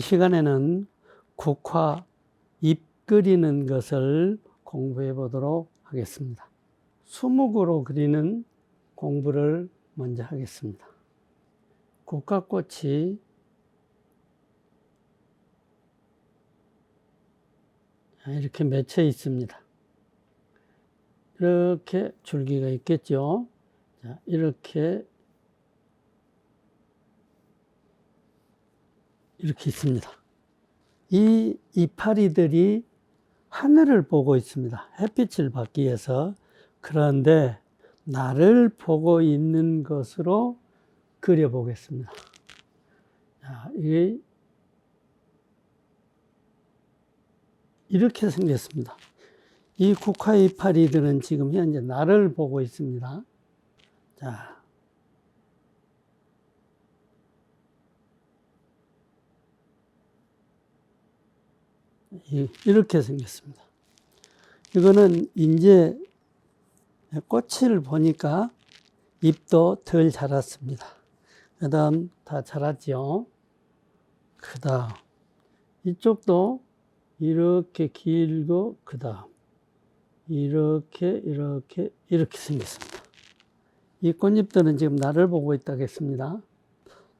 이 시간에는 국화 잎 그리는 것을 공부해 보도록 하겠습니다. 수묵으로 그리는 공부를 먼저 하겠습니다. 국화꽃이 이렇게 맺혀 있습니다. 이렇게 줄기가 있겠죠. 자, 이렇게 이렇게 있습니다. 이 이파리들이 하늘을 보고 있습니다. 햇빛을 받기 위해서. 그런데 나를 보고 있는 것으로 그려보겠습니다. 자, 이게 이렇게 생겼습니다. 이 국화 이파리들은 지금 현재 나를 보고 있습니다. 자. 이렇게 생겼습니다. 이거는 이제 꽃을 보니까 잎도 덜 자랐습니다. 그 다음 다 자랐죠. 그 다음 이쪽도 이렇게 길고 그 다음 이렇게 이렇게 이렇게 생겼습니다. 이 꽃잎들은 지금 나를 보고 있다겠습니다.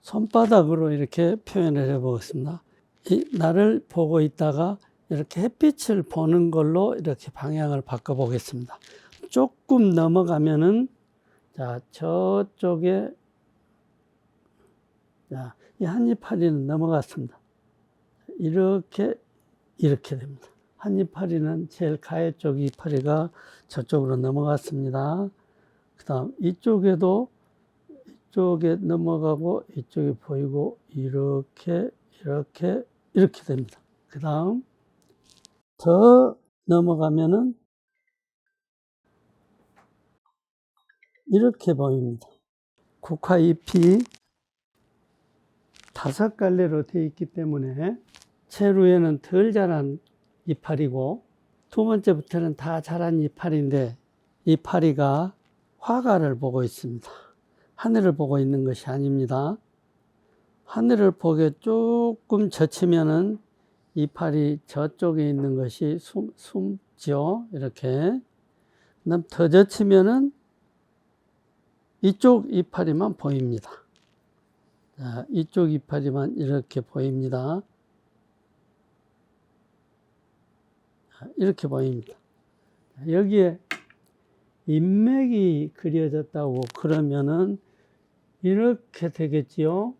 손바닥으로 이렇게 표현을 해보겠습니다. 이 나를 보고 있다가 이렇게 햇빛을 보는 걸로 이렇게 방향을 바꿔 보겠습니다. 조금 넘어가면은 자 저쪽에 자, 이 한입파리는 넘어갔습니다. 이렇게 이렇게 됩니다. 한입파리는 제일 가해 쪽 이파리가 저쪽으로 넘어갔습니다. 그 다음 이쪽에도 이쪽에 넘어가고 이쪽에 보이고 이렇게 이렇게 이렇게 됩니다. 그 다음 더 넘어가면은 이렇게 보입니다. 국화 잎이 다섯 갈래로 되어 있기 때문에 채루에는 덜 자란 이파리고 두 번째부터는 다 자란 이파리인데 이파리가 화가를 보고 있습니다. 하늘을 보고 있는 것이 아닙니다. 하늘을 보게 조금 젖히면은 이파리 저쪽에 있는 것이 숨, 숨죠. 이렇게. 그다음 더 젖히면은 이쪽 이파리만 보입니다. 자, 이쪽 이파리만 이렇게 보입니다. 이렇게 보입니다. 여기에 인맥이 그려졌다고 그러면은 이렇게 되겠지요.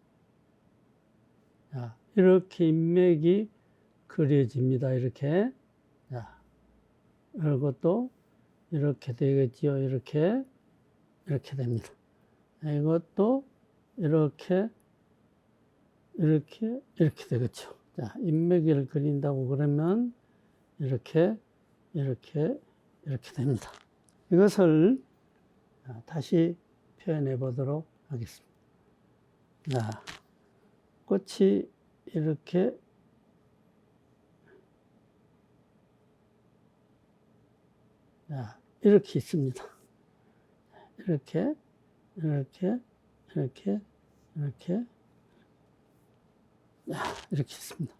자, 이렇게 인맥이 그려집니다. 이렇게. 자, 이것도 이렇게 되겠지요. 이렇게. 이렇게 됩니다. 이것도 이렇게, 이렇게, 이렇게 되겠죠. 자, 인맥을 그린다고 그러면 이렇게, 이렇게, 이렇게 됩니다. 이것을 다시 표현해 보도록 하겠습니다. 자, 꽃이 이렇게 자, 이렇게 있습니다. 이렇게, 이렇게, 이렇게, 이렇게, 이렇게 있습니다.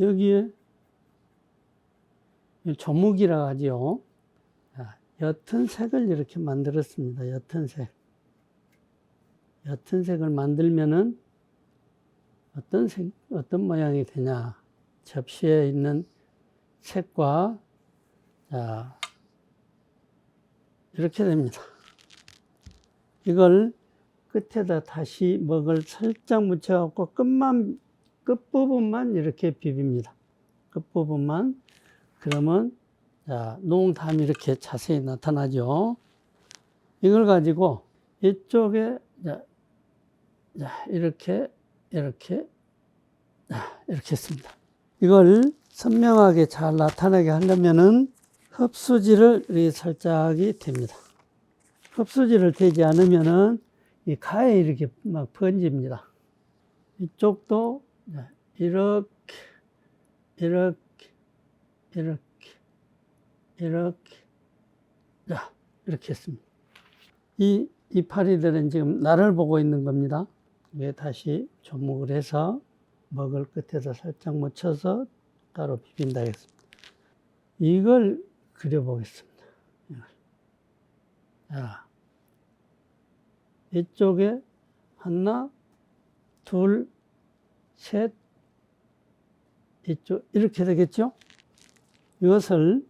여기에 조목이라 하죠. 옅은 색을 이렇게 만들었습니다. 옅은 색. 옅은 색을 만들면은 어떤 색, 어떤 모양이 되냐. 접시에 있는 색과, 자, 이렇게 됩니다. 이걸 끝에다 다시 먹을 살짝 묻혀갖고 끝만, 끝부분만 이렇게 비빕니다. 끝부분만. 그러면, 자, 농담이 이렇게 자세히 나타나죠. 이걸 가지고 이쪽에, 자, 자 이렇게, 이렇게, 자, 이렇게 했습니다. 이걸 선명하게 잘 나타나게 하려면은 흡수지를 살짝이 됩니다. 흡수지를 되지 않으면은 이 가에 이렇게 막 번집니다. 이쪽도 이렇게, 이렇게, 이렇게, 이렇게, 자, 이렇게 했습니다. 이 이파리들은 지금 나를 보고 있는 겁니다. 왜 다시 접목을 해서 먹을 끝에다 살짝 묻혀서 따로 비빈다 했습니다. 이걸 그려보겠습니다. 자, 이쪽에 하나, 둘, 셋, 이쪽 이렇게 되겠죠? 이것을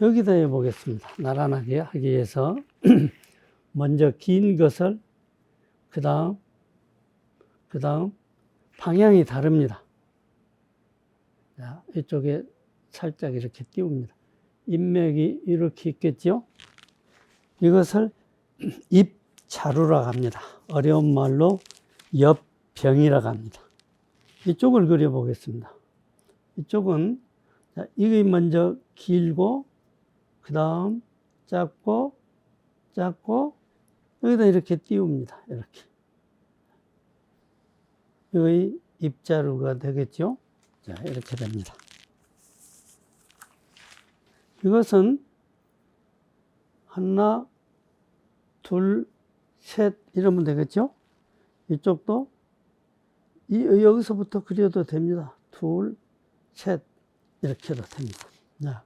여기다 해보겠습니다. 나란하게 하기 위해서 먼저 긴 것을 그 다음 그 다음 방향이 다릅니다. 자, 이쪽에 살짝 이렇게 띄웁니다. 인맥이 이렇게 있겠죠? 이것을 입자루라고 합니다. 어려운 말로 옆병이라고 합니다. 이쪽을 그려보겠습니다. 이쪽은 자, 이게 먼저 길고 그 다음 짧고 짧고 여기다 이렇게 띄웁니다. 이렇게 여기 입자루가 되겠죠. 자 이렇게 됩니다. 이것은 하나 둘 셋 이러면 되겠죠. 이쪽도 이, 여기서부터 그려도 됩니다. 둘, 셋 이렇게 해도 됩니다. 자,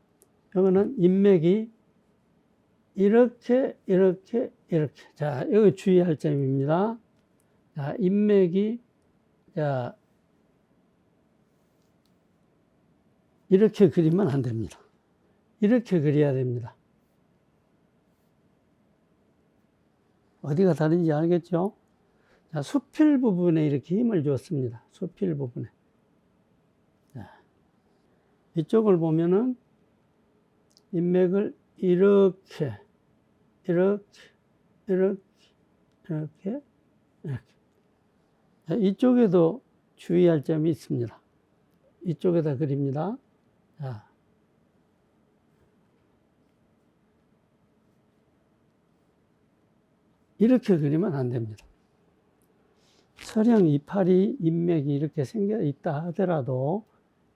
이거는 인맥이 이렇게 이렇게 이렇게 자 여기 주의할 점입니다. 자 인맥이 자 이렇게 그리면 안 됩니다. 이렇게 그려야 됩니다. 어디가 다른지 알겠죠? 자, 수필 부분에 이렇게 힘을 줬습니다. 수필 부분에. 자, 이쪽을 보면은 인맥을 이렇게, 이렇게, 이렇게, 이렇게, 이렇게. 자, 이쪽에도 주의할 점이 있습니다. 이쪽에다 그립니다. 자. 이렇게 그리면 안 됩니다. 서령 이파리 인맥이 이렇게 생겨 있다 하더라도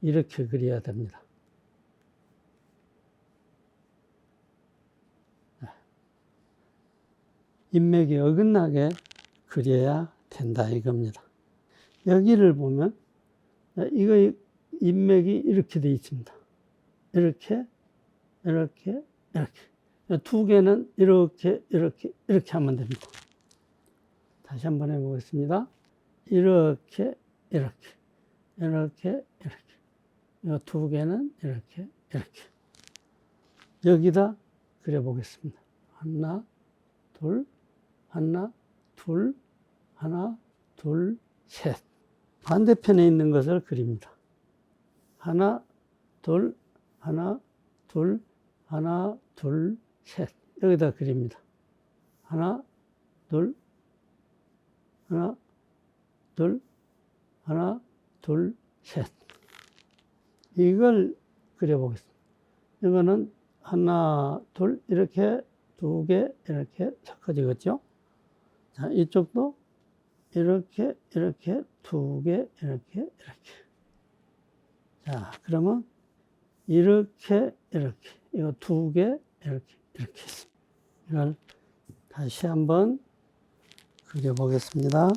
이렇게 그려야 됩니다. 인맥이 어긋나게 그려야 된다 이겁니다. 여기를 보면 이거 인맥이 이렇게 되어 있습니다. 이렇게 이렇게 이렇게 두 개는 이렇게 이렇게 이렇게 하면 됩니다. 다시 한번 해보겠습니다. 이렇게 이렇게 이렇게 이렇게 이두 개는 이렇게 이렇게 여기다 그려보겠습니다. 하나 둘 하나 둘 하나 둘 셋 반대편에 있는 것을 그립니다. 하나 둘 하나 둘 하나 둘 셋 여기다 그립니다. 하나 둘 하나, 둘, 하나, 둘, 셋. 이걸 그려보겠습니다. 이거는 하나, 둘, 이렇게 두 개, 이렇게 섞어지겠죠? 자, 이쪽도 이렇게, 이렇게 두 개, 이렇게, 이렇게. 자, 그러면 이렇게, 이렇게. 이거 두 개, 이렇게, 이렇게. 이걸 다시 한번 그려보겠습니다.